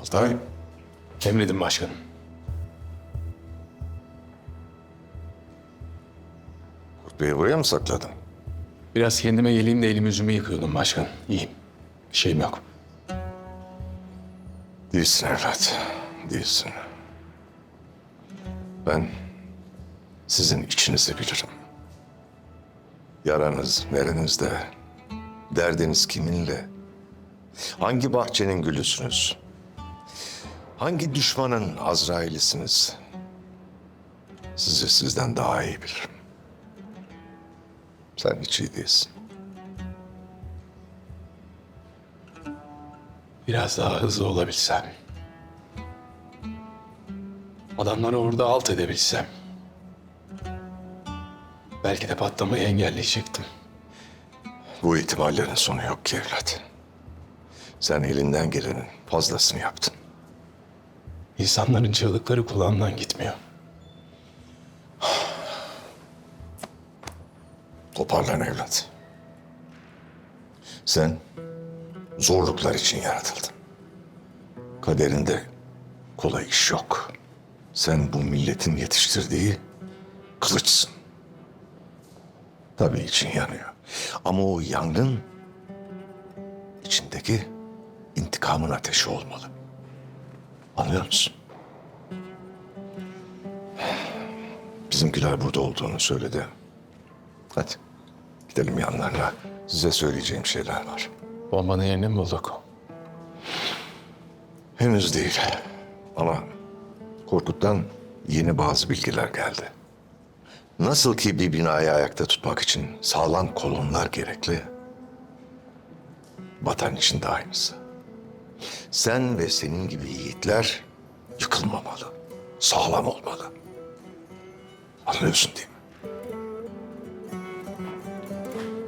Altay. Emredin başkanım. Kurt Bey'i buraya mı sakladın? Biraz kendime geleyim de elimi yüzümü yıkıyordum başkan. İyiyim. Bir şeyim yok. Değilsin evlat. Değilsin. Ben sizin içinizi bilirim. Yaranız nerenizde? Derdiniz kiminle? Hangi bahçenin gülüsünüz? Hangi düşmanın Azrail'isiniz? Sizi sizden daha iyi bilirim. Sen hiç iyi değilsin. Biraz daha hızlı olabilsem. Adamları orada alt edebilsem. Belki de patlamayı engelleyecektim. Bu ihtimallerin sonu yok ki evlat. Sen elinden gelenin fazlasını yaptın. İnsanların çığlıkları kulağımdan gitmiyor. Toparlan evlat. Sen zorluklar için yaratıldın. Kaderinde kolay iş yok. Sen bu milletin yetiştirdiği kılıçsın. Tabii için yanıyor. Ama o yangın içindeki intikamın ateşi olmalı. Anlıyor musun? Bizimkiler burada olduğunu söyledi. Hadi gidelim yanlarına. Size söyleyeceğim şeyler var. Bombanın yerini mi bulduk? Henüz değil. Ama Korkut'tan yeni bazı bilgiler geldi. Nasıl ki bir binayı ayakta tutmak için sağlam kolonlar gerekli. Vatan için de aynısı. Sen ve senin gibi yiğitler yıkılmamalı. Sağlam olmalı. Anlıyorsun değil mi?